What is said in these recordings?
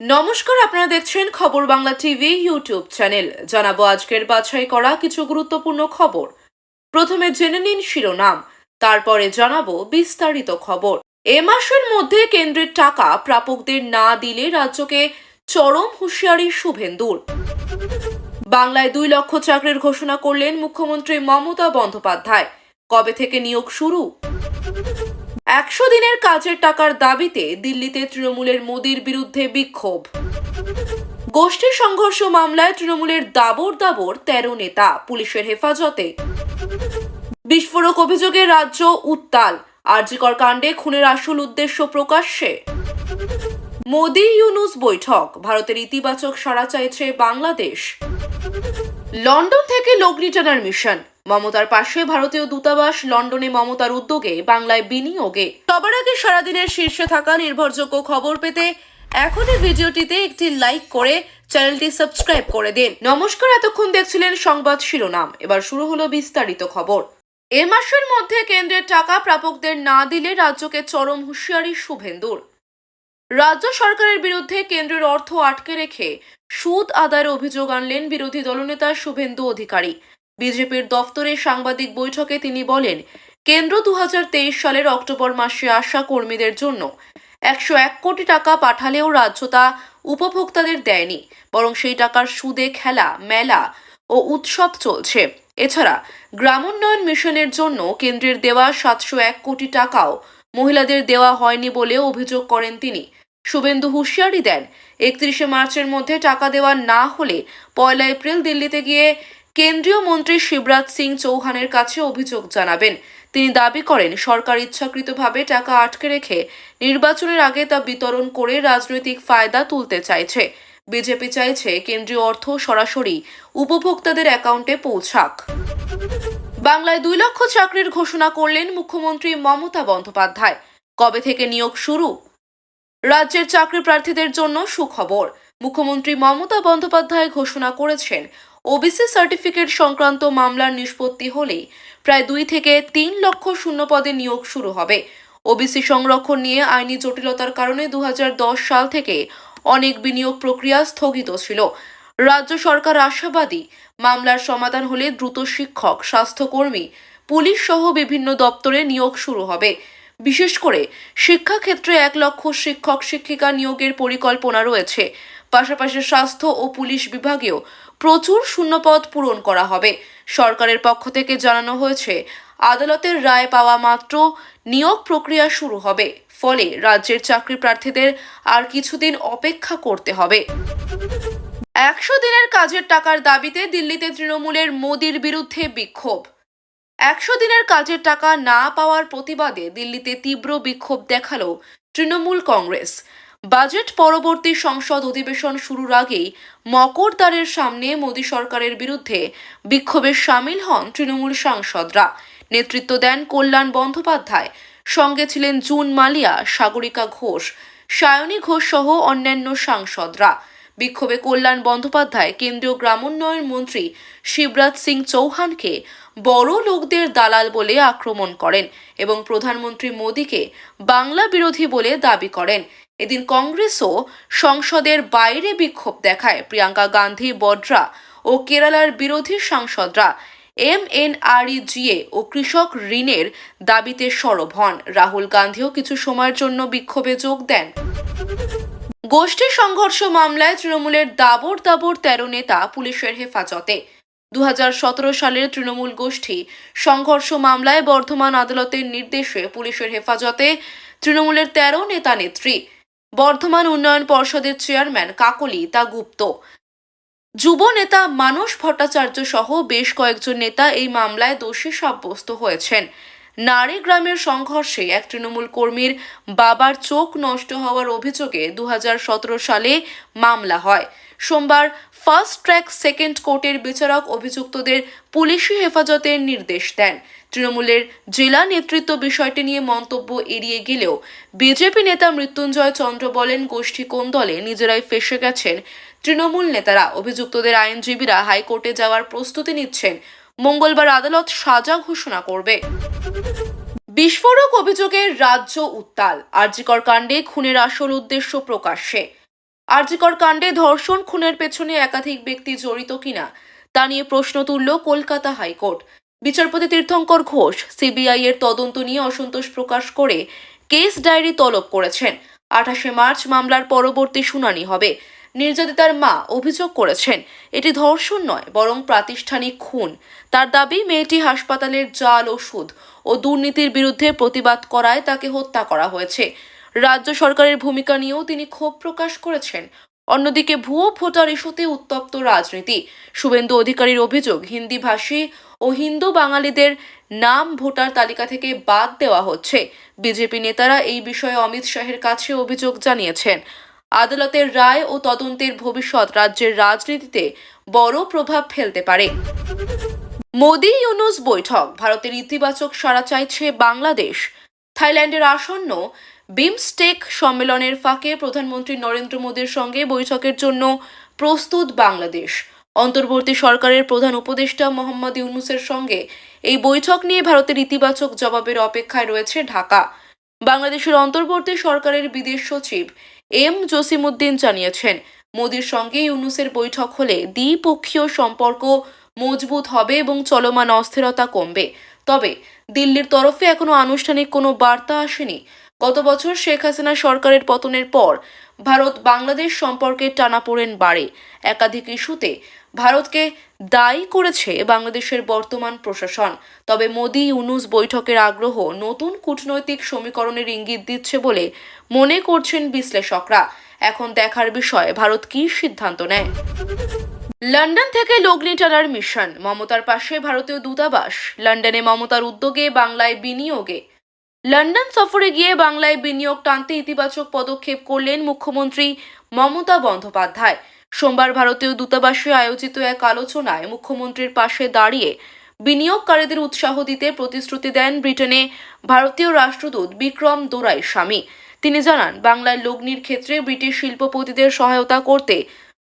নমস্কার, আপনারা দেখছেন খবর বাংলা টিভি ইউটিউব চ্যানেল। জানাব আজকের বাছাই করা কিছু গুরুত্বপূর্ণ খবর। প্রথমে জেনে নিন শিরোনাম, তারপরে জানাব বিস্তারিত খবর। এ মাসের মধ্যে কেন্দ্রের টাকা প্রাপকদের না দিলে রাজ্যকে চরম হুঁশিয়ারি শুভেন্দুর। বাংলায় দুই লক্ষ চাকরির ঘোষণা করলেন মুখ্যমন্ত্রী মমতা বন্দ্যোপাধ্যায়। কবে থেকে নিয়োগ শুরু? একশো দিনের কাজের টাকার দাবিতে দিল্লিতে তৃণমূলের মোদির বিরুদ্ধে বিক্ষোভ। গোষ্ঠী সংঘর্ষ মামলায় তৃণমূলের দাবর দাবর তেরো নেতা পুলিশের হেফাজতে। বিস্ফোরক অভিযোগে রাজ্য উত্তাল, আরজিকর কাণ্ডে খুনের আসল উদ্দেশ্য প্রকাশ্যে। মোদি ইউনুস বৈঠক, ভারতের ইতিবাচক সাড়া চাইছে বাংলাদেশ। লন্ডন থেকে লগ্নি টানার মিশন মমতার পাশে ভারতীয় দূতাবাস লন্ডনে মমতার উদ্যোগে বাংলায় বিনিয়োগে। সবার আগে সারাদিনের শীর্ষে থাকা নির্ভরযোগ্য খবর পেতে এখনই ভিডিওটিতে একটি লাইক করে চ্যানেলটি সাবস্ক্রাইব করে দিন। নমস্কার, এতক্ষণ দেখছিলেন সংবাদ শিরোনাম। এবার শুরু হলো বিস্তারিত খবর। এ মাসের মধ্যে কেন্দ্রের টাকা প্রাপকদের না দিলে রাজ্যকে চরম হুঁশিয়ারি শুভেন্দুর। রাজ্য সরকারের বিরুদ্ধে কেন্দ্রের অর্থ আটকে রেখে সুদ আদায়ের অভিযোগ আনলেন বিরোধী দলনেতা শুভেন্দু অধিকারী। বিজেপির দফতরে সাংবাদিক বৈঠকে তিনি বলেন, কেন্দ্র দুহাজার তেইশ সালের অক্টোবর মাসে আসা কর্মীদের জন্য একশো এক কোটি টাকা পাঠালেও রাজ্য তা উপভোক্তাদের দেয়নি, বরং সেই টাকার সুদে খেলা, মেলা ও উৎসব চলছে। এছাড়া গ্রামোন্নয়ন মিশনের জন্য কেন্দ্রের দেওয়া সাতশো এক কোটি টাকাও মহিলাদের দেওয়া হয়নি বলে অভিযোগ করেন তিনি। শুভেন্দু হুঁশিয়ারি দেন, একত্রিশে মার্চের মধ্যে টাকা দেওয়া না হলে পয়লা এপ্রিল দিল্লিতে গিয়ে কেন্দ্রীয় মন্ত্রী শিবরাজ সিং চৌহানের কাছে অভিযোগ জানাবেন। তিনি দাবি করেন, সরকার ইচ্ছাকৃতভাবে টাকা আটকে রেখে নির্বাচনের আগে তা বিতরণ করে রাজনৈতিক ফায়দা তুলতে চাইছে। বিজেপি চাইছে কেন্দ্রীয় অর্থ সরাসরি উপভোক্তাদের অ্যাকাউন্টে পৌঁছাক। বাংলায় দুই লক্ষ চাকরির ঘোষণা করলেন মুখ্যমন্ত্রী মমতা বন্দ্যোপাধ্যায়। কবে থেকে নিয়োগ শুরু? রাজ্যের চাকরি প্রার্থীদের জন্য সুখবর। মুখ্যমন্ত্রী মমতা বন্দ্যোপাধ্যায় ঘোষণা করেছেন ওবিসি সার্টিফিকেট সংক্রান্ত মামলার নিষ্পত্তি হলেই প্রায় দুই থেকে তিন লক্ষ শূন্য পদে নিয়োগ শুরু হবে। ওবিসি সংরক্ষণ নিয়ে আইনি জটিলতার কারণে দুহাজার দশ সাল থেকে অনেক বিনিয়োগ প্রক্রিয়া স্থগিত ছিল। রাজ্য সরকার আশাবাদী মামলার সমাধান হলে দ্রুত শিক্ষক, স্বাস্থ্যকর্মী, পুলিশ সহ বিভিন্ন দপ্তরে নিয়োগ শুরু হবে। বিশেষ করে শিক্ষাক্ষেত্রে এক লক্ষ শিক্ষক শিক্ষিকা নিয়োগের পরিকল্পনা রয়েছে। পাশাপাশি স্বাস্থ্য ও পুলিশ বিভাগেও প্রচুর শূন্যপদ পূরণ করা হবে। সরকারের পক্ষ থেকে জানানো হয়েছে, আদালতের রায় পাওয়া মাত্র নিয়োগ প্রক্রিয়া শুরু হবে। ফলে রাজ্যের চাকরি প্রার্থীদের আর কিছুদিন অপেক্ষা করতে হবে। একশো দিনের কাজের টাকার দাবিতে দিল্লিতে তৃণমূলের মোদির বিরুদ্ধে বিক্ষোভ। একশো দিনের কাজের টাকা না পাওয়ার প্রতিবাদে দিল্লিতে তীব্র বিক্ষোভ দেখাল তৃণমূল কংগ্রেস। বাজেট পরবর্তী সংসদ অধিবেশন শুরুর আগেই মকরদ্বারের সামনে মোদী সরকারের বিরুদ্ধে বিক্ষোভে সামিল হন তৃণমূল সাংসদরা। নেতৃত্ব দেন কল্যাণ বন্দ্যোপাধ্যায়। সঙ্গে ছিলেন জুন মালিয়া, সাগরিকা ঘোষ, সায়নী ঘোষ সহ অন্যান্য সাংসদরা। বিক্ষোভে কল্যাণ বন্দ্যোপাধ্যায়, কেন্দ্রীয় গ্রামোন্নয়ন মন্ত্রী শিবরাজ সিং চৌহানকে বড় লোকদের দালাল বলে আক্রমণ করেন এবং প্রধানমন্ত্রী মোদীকে বাংলা বিরোধী বলে দাবি করেন। এদিন কংগ্রেসও সংসদের বাইরে বিক্ষোভ দেখায়। প্রিয়াঙ্কা গান্ধী, বড্রা ও কেরালার বিরোধী সাংসদরা এম এন জিএ ও কৃষক ঋণের দাবিতে সরব হন। রাহুল গান্ধীও কিছু সময়ের জন্য বিক্ষোভে যোগ দেন। গোষ্ঠী সংঘর্ষ মামলায় তৃণমূলের দাবর দাবর তেরো নেতা পুলিশের হেফাজতে। দু হাজার সতেরো সালের তৃণমূল গোষ্ঠী সংঘর্ষ মামলায় বর্ধমান আদালতের নির্দেশে পুলিশের হেফাজতে তৃণমূলের তেরো নেতা নেত্রী, বর্ধমান উন্নয়ন পর্ষদের চেয়ারম্যান কাকলি তা গুপ্ত যুব নেতা মানস ভট্টাচার্য সহ বেশ কয়েকজন নেতা এই মামলায় দোষী সাব্যস্ত হয়েছেন। নারী গ্রামের সংঘর্ষে এক তৃণমূল কর্মীর বাবার চোখ নষ্ট হওয়ার অভিযোগে দু হাজার সতেরো সালে মামলা হয়। সোমবার ফার্স্ট ট্র্যাক সেকেন্ড কোর্টের বিচারক অভিযুক্তদের পুলিশি হেফাজতের নির্দেশ দেন। তৃণমূলের জেলা নেতৃত্ব বিষয়টি নিয়ে মন্তব্য এড়িয়ে গেলেও বিজেপি নেতা মৃত্যুঞ্জয় চন্দ্র বলেন, গোষ্ঠী কোন দলে নিজেরাই ফেসে গেছেন? তৃণমূল নেতারা, অভিযুক্তদের আইনজীবীরা হাইকোর্টে যাওয়ার প্রস্তুতি নিচ্ছেন। মঙ্গলবার আদালত সাজা ঘোষণা করবে। বিস্ফোরক অভিযোগে রাজ্য উত্তাল। আরজিকর কাণ্ডে খুনের আসল উদ্দেশ্য প্রকাশ্যে। আরজিকর কাণ্ডে ধর্ষণ, খুনের পেছনে একাধিক ব্যক্তি জড়িত কিনা তা নিয়ে প্রশ্ন তুলল কলকাতা হাইকোর্ট। বিচারপতি তীর্থঙ্কর ঘোষ সিবিআই এর তদন্ত নিয়ে অসন্তোষ প্রকাশ করে কেস ডায়েরি তলব করেছেন। আঠাশে মার্চ মামলার পরবর্তী শুনানি হবে। নির্যাতিতার মা অভিযোগ করেছেন, এটি ধর্ষণ নয়, বরং প্রাতিষ্ঠানিক খুন। তার দাবি, মেয়েটি হাসপাতালের জাল, ওষুধ ও দুর্নীতির বিরুদ্ধে প্রতিবাদ করায় তাকে হত্যা করা হয়েছে। রাজ্য সরকারের ভূমিকা নিয়েও তিনি ক্ষোভ প্রকাশ করেছেন। অন্যদিকে ভুয়ো ভোটার ইস্যুতে উত্তপ্ত রাজনীতি। শুভেন্দু অধিকারীর অভিযোগ হিন্দি ভাষী ও হিন্দু বাঙালিদের নাম ভোটার তালিকা থেকে বাদ দেওয়া হচ্ছে। বিজেপি নেতারা এই বিষয়ে অমিত শাহের কাছে অভিযোগ জানিয়েছেন। আদালতের রায় ও তদন্তের ভবিষ্যৎ রাজ্যের রাজনীতিতে বড় প্রভাব ফেলতে পারে। মোদি ইউনুস বৈঠক, ভারতের ইতিবাচক সাড়া চাইছে বাংলাদেশ। থাইল্যান্ডের আসন্ন বিমস্টেক সম্মেলনের ফাঁকে প্রধানমন্ত্রী নরেন্দ্র মোদীর সঙ্গে বৈঠকের জন্য প্রস্তুত বাংলাদেশ। অন্তর্বর্তী সরকারের প্রধান উপদেষ্টা মোহাম্মদ ইউনুসের সঙ্গে এই বৈঠক নিয়ে ভারতের ইতিবাচক জবাবের অপেক্ষায় রয়েছে ঢাকা। বাংলাদেশের অন্তর্বর্তী সরকারের বিদেশ সচিব এম জসিমউদ্দিন জানিয়েছেন, মোদীর সঙ্গে ইউনুসের বৈঠক হলে দ্বিপক্ষীয় সম্পর্ক মজবুত হবে এবং চলমান অস্থিরতা কমবে। তবে দিল্লির তরফে এখনও আনুষ্ঠানিক কোনো বার্তা আসেনি। গত বছর শেখ হাসিনা সরকারের পতনের পর ভারত বাংলাদেশ সম্পর্কে টানাপোড়েন বাড়ে। একাধিক ইস্যুতে ভারতকে দায়ী করেছে বাংলাদেশের বর্তমান প্রশাসন। তবে মোদি ইউনুস বৈঠকের আগ্রহ নতুন কূটনৈতিক সমীকরণের ইঙ্গিত দিচ্ছে বলে মনে করছেন বিশ্লেষকরা। এখন দেখার বিষয় ভারত কী সিদ্ধান্ত নেয়। লন্ডন থেকে লগ্নি টানার মিশন। মমতার পাশে ভারতীয় দূতাবাস। লন্ডনে মমতার উদ্যোগে বাংলায় বিনিয়োগে। লন্ডন সফরে গিয়ে বাংলায় বিনিয়োগ টানতে ইতিবাচক পদক্ষেপ করলেন মুখ্যমন্ত্রী মমতা বন্দ্যোপাধ্যায়। সোমবার ভারতীয় দূতাবাসে আয়োজিত এক আলোচনায় মুখ্যমন্ত্রীর পাশে দাঁড়িয়ে বিনিয়োগকারীদের উৎসাহ দিতে প্রতিশ্রুতি দেন ব্রিটেনে ভারতীয় রাষ্ট্রদূত বিক্রম দোরাই স্বামী তিনি জানান, বাংলায় লগ্নির ক্ষেত্রে ব্রিটিশ শিল্পপতিদের সহায়তা করতে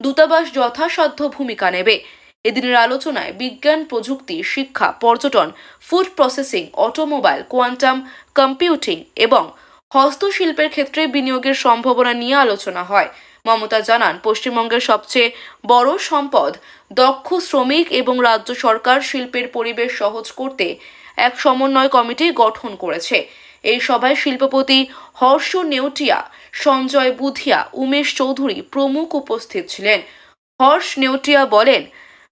দূতাবাস যথাসাধ্য ভূমিকা নেবে। এদিনের আলোচনায় বিজ্ঞান, প্রযুক্তি, শিক্ষা, পর্যটন, food processing, automobile, quantum computing এবং হস্তশিল্পের ক্ষেত্রে বিনিয়োগের সম্ভাবনা নিয়ে আলোচনা হয়। মমতা জানান, পশ্চিমবঙ্গের সবচেয়ে বড় সম্পদ দক্ষ শ্রমিক এবং রাজ্য সরকার শিল্পের পরিবেশ সহজ করতে এক সমন্বয় কমিটি গঠন করেছে। এই সভায় শিল্পপতি হর্ষ নেউটিয়া, সঞ্জয় বুধিয়া, উমেশ চৌধুরী প্রমুখ উপস্থিত ছিলেন। হর্ষ নেউটিয়া বলেন,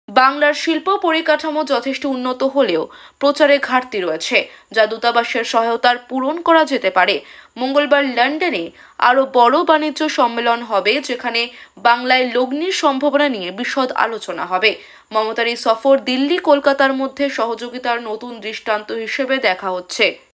বাংলার শিল্প পরিকাঠামো যথেষ্ট উন্নত হলেও প্রচারে ঘাটতি রয়েছে, যা দূতাবাসের সহায়তার পূরণ করা যেতে পারে। মঙ্গলবার লন্ডনে আরও বড় বাণিজ্য সম্মেলন হবে, যেখানে বাংলায় লগ্নির সম্ভাবনা নিয়ে বিশদ আলোচনা হবে। মমতার এই সফর দিল্লি কলকাতার মধ্যে সহযোগিতার নতুন দৃষ্টান্ত হিসেবে দেখা হচ্ছে।